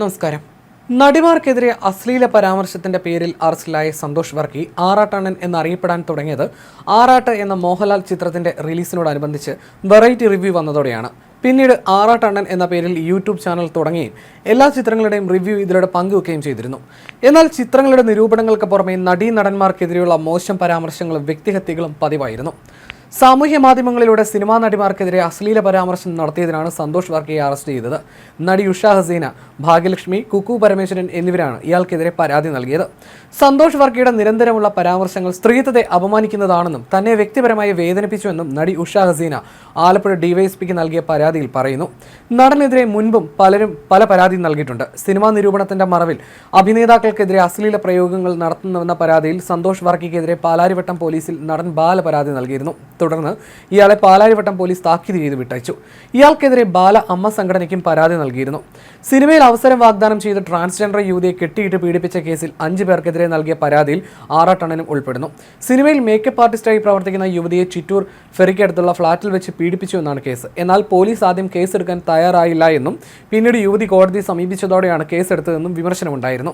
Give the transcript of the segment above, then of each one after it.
നമസ്കാരം. നടിമാർക്കെതിരെ അശ്ലീല പരാമർശത്തിന്റെ പേരിൽ അറസ്റ്റിലായ സന്തോഷ് വർക്കി ആറാട്ടണ്ണൻ എന്നറിയപ്പെടാൻ തുടങ്ങിയത് ആറാട്ട് എന്ന മോഹൻലാൽ ചിത്രത്തിന്റെ റിലീസിനോടനുബന്ധിച്ച് വെറൈറ്റി റിവ്യൂ വന്നതോടെയാണ്. പിന്നീട് ആറാട്ടണ്ണൻ എന്ന പേരിൽ യൂട്യൂബ് ചാനൽ തുടങ്ങുകയും എല്ലാ ചിത്രങ്ങളുടെയും റിവ്യൂ ഇതിലൂടെ പങ്കുവെക്കുകയും ചെയ്തിരുന്നു. എന്നാൽ ചിത്രങ്ങളുടെ നിരൂപണങ്ങൾക്ക് പുറമെ നടീ നടന്മാർക്കെതിരെയുള്ള മോശം പരാമർശങ്ങളും വ്യക്തിഹത്യകളും പതിവായിരുന്നു. സാമൂഹ്യ മാധ്യമങ്ങളിലൂടെ സിനിമാ നടിമാർക്കെതിരെ അശ്ലീല പരാമർശം നടത്തിയതിനാണ് സന്തോഷ് വർക്കിയെ അറസ്റ്റ് ചെയ്തത്. നടി ഉഷ ഹസീന ഭാഗ്യലക്ഷ്മി കുക്കു പരമേശ്വരൻ എന്നിവരാണ് ഇയാൾക്കെതിരെ പരാതി നൽകിയത്. സന്തോഷ് വർക്കിയുടെ നിരന്തരമുള്ള പരാമർശങ്ങൾ സ്ത്രീത്വത്തെ അപമാനിക്കുന്നതാണെന്നും തന്നെ വ്യക്തിപരമായി വേദനിപ്പിച്ചുവെന്നും നടി ഉഷ ഹസീന ആലപ്പുഴ ഡിവൈഎസ്പിക്ക് നൽകിയ പരാതിയിൽ പറയുന്നു. നടനെതിരെ മുൻപും പലരും പല പരാതി നൽകിയിട്ടുണ്ട്. സിനിമാ നിരൂപണത്തിന്റെ മറവിൽ അഭിനേതാക്കൾക്കെതിരെ അശ്ലീല പ്രയോഗങ്ങൾ നടത്തുന്നുവെന്ന പരാതിയിൽ സന്തോഷ് വർക്കിക്കെതിരെ പാലാരിവട്ടം പോലീസിൽ നടൻ ബാല പരാതി നൽകിയിരുന്നു. തുടർന്ന് ഇയാളെ പാലാരിവട്ടം പോലീസ് താക്കീത് ചെയ്ത് വിട്ടയച്ചു. ഇയാൾക്കെതിരെ ബാല അമ്മ സംഘടനയ്ക്കും പരാതി നൽകിയിരുന്നു. സിനിമയിൽ അവസരം വാഗ്ദാനം ചെയ്ത് ട്രാൻസ്ജെൻഡർ യുവതിയെ കെട്ടിയിട്ട് പീഡിപ്പിച്ച കേസിൽ അഞ്ചു പേർക്കെതിരെ നൽകിയ പരാതിയിൽ ആറാട്ടണ്ണനും ഉൾപ്പെടുന്നു. സിനിമയിൽ മേക്കപ്പ് ആർട്ടിസ്റ്റായി പ്രവർത്തിക്കുന്ന യുവതിയെ ചിറ്റൂർ ഫെറിക്കടുത്തുള്ള ഫ്ളാറ്റിൽ വെച്ച് പീഡിപ്പിച്ചു എന്നാണ് കേസ്. എന്നാൽ പോലീസ് ആദ്യം കേസെടുക്കാൻ തയ്യാറായില്ല എന്നും പിന്നീട് യുവതി കോടതിയെ സമീപിച്ചതോടെയാണ് കേസെടുത്തതെന്നും വിമർശനമുണ്ടായിരുന്നു.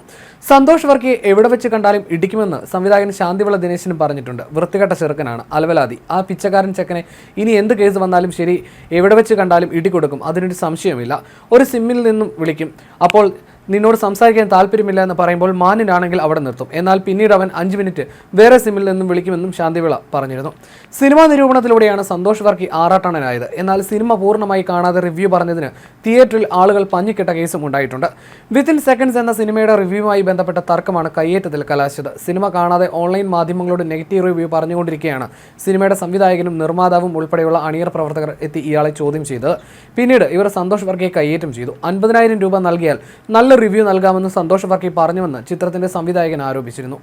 സന്തോഷ് വർക്കിയെ എവിടെ വെച്ച് കണ്ടാലും ഇടിക്കുമെന്ന് സംവിധായകൻ ശാന്തിവിള ദിനേശനും പറഞ്ഞിട്ടുണ്ട്. വൃത്തികെട്ട ചെറുക്കനാണ്. അലവലാതി. ആ പിച്ചക്കാരൻ ചെക്കനെ ഇനി എന്ത് കേസ് വന്നാലും ശരി എവിടെ വെച്ച് കണ്ടാലും ഇടി കൊടുക്കും അതിനൊരു സംശയമില്ല ഒരു സിമ്മിൽ നിന്നും വിളിക്കും. അപ്പോൾ നിന്നോട് സംസാരിക്കാൻ താല്പര്യമില്ല എന്ന് പറയുമ്പോൾ മാന്യനാണെങ്കിൽ അവിടെ നിർത്തും. എന്നാൽ പിന്നീട് അവൻ അഞ്ച് മിനിറ്റ് വേറെ സിമ്മിൽ നിന്നും വിളിക്കുമെന്നും ശാന്തിവിള പറഞ്ഞിരുന്നു. സിനിമാ നിരൂപണത്തിലൂടെയാണ് സന്തോഷ് വർക്കി ആറാട്ടണനായത് എന്നാൽ സിനിമ പൂർണമായി കാണാതെ റിവ്യൂ പറഞ്ഞതിന് തിയേറ്ററിൽ ആളുകൾ പഞ്ഞിക്കിട്ട കേസും ഉണ്ടായിട്ടുണ്ട്. വിത്തിൻ സെക്കൻഡ്സ് എന്ന സിനിമയുടെ റിവ്യൂവുമായി ബന്ധപ്പെട്ട തർക്കമാണ് കയ്യേറ്റത്തിൽ കലാശിച്ചത്. സിനിമ കാണാതെ ഓൺലൈൻ മാധ്യമങ്ങളോട് നെഗറ്റീവ് റിവ്യൂ പറഞ്ഞുകൊണ്ടിരിക്കുകയാണ് സിനിമയുടെ സംവിധായകനും നിർമ്മാതാവും ഉൾപ്പെടെയുള്ള അണിയർ പ്രവർത്തകർ എത്തി ഇയാളെ ചോദ്യം ചെയ്തത്. പിന്നീട് ഇവർ സന്തോഷ് വർക്കിയെ കയ്യേറ്റം ചെയ്തു. അൻപതിനായിരം രൂപ നൽകിയാൽ നല്ല റിവ്യൂ നൽകാമെന്ന് സന്തോഷ് വർക്കി പറഞ്ഞുവെന്ന് ചിത്രത്തിന്റെ സംവിധായകൻ ആരോപിച്ചിരുന്നു.